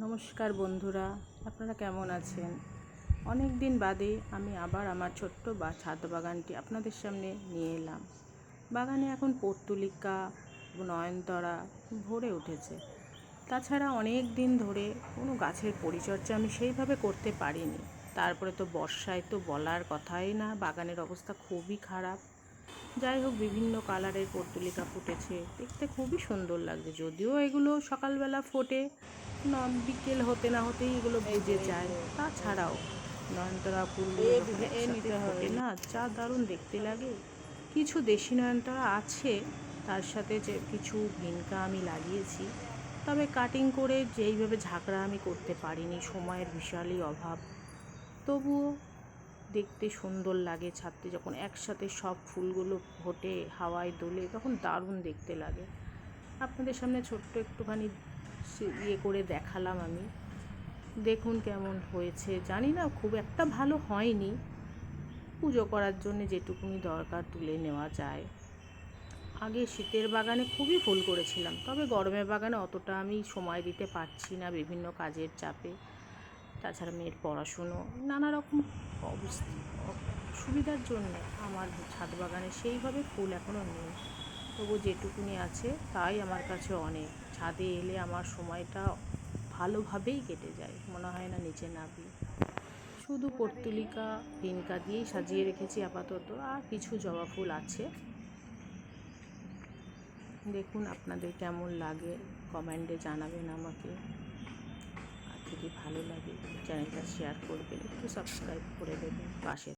নমস্কার বন্ধুরা, আপনারা কেমন আছেন? অনেক দিন বাদে আমি আবার আমার ছোট্ট বা ছাদ বাগানটি আপনাদের সামনে নিয়ে এলাম। বাগানে এখন পর্তুলিকা, নয়নতরা ভরে উঠেছে। তাছাড়া অনেক দিন ধরে কোনো গাছের পরিচর্যা আমি সেইভাবে করতে পারিনি। তারপরে তো বর্ষায় তো বলার কথাই না, বাগানের অবস্থা খুবই খারাপ। যাই হোক বিভিন্ন কালারের পর্তুলিকা ফুটেছে। দেখতে খুবই সুন্দর লাগছে যদিও এগুলো সকালবেলা ফোটে। ন বিকেল হতে না হতেই এগুলো বুঝে যায়। তাছাড়াও নয়নতারা ফুল ফোটে না যা দারুণ দেখতে লাগে। কিছু দেশি নয়নতারা আছে তার সাথে যে কিছু ভিনকা আমি লাগিয়েছি। তবে কাটিং করে যেইভাবে ঝাঁকড়া আমি করতে পারিনি সময়ের বিশালই অভাব। তবুও দেখতে সুন্দর লাগে ছাদতে যখন একসাথে সব ফুলগুলো ফোটে, হাওয়ায় দোলে, তখন দারুণ দেখতে লাগে। আপনাদের সামনে ছোট্ট একটুখানি ইয়ে করে দেখালাম আমি। দেখুন কেমন হয়েছে। জানি না, খুব একটা ভালো হয়নি। পুজো করার জন্য যেটুকুনি দরকার তুলে নেওয়া যায়। আগে শীতের বাগানে খুবই ফুল করেছিলাম, তবে গরমের বাগানে অতটা আমি সময় দিতে পারছি না বিভিন্ন কাজের চাপে। তাছাড়া মেয়ের পড়াশুনো, নানা রকম অবস্থা। সুবিধার জন্য আমার ছাদ বাগানে সেইভাবে ফুল এখনও নেই। তবু যেটুকুনি আছে তাই আমার কাছে অনেক। ছাদে এলে আমার সময়টা ভালোভাবেই কেটে যায়, মনে হয় না নিচে নাবি শুধু পর্তুলিকা ভিনকা দিয়েই সাজিয়ে রেখেছি আপাতত, আর কিছু জবা ফুল আছে। দেখুন আপনাদের কেমন লাগে, কমেন্টে জানাবেন আমাকে। যদি ভালো লাগে চ্যানেলটা শেয়ার করবেন একটু সাবস্ক্রাইব করে দেবেন পাশে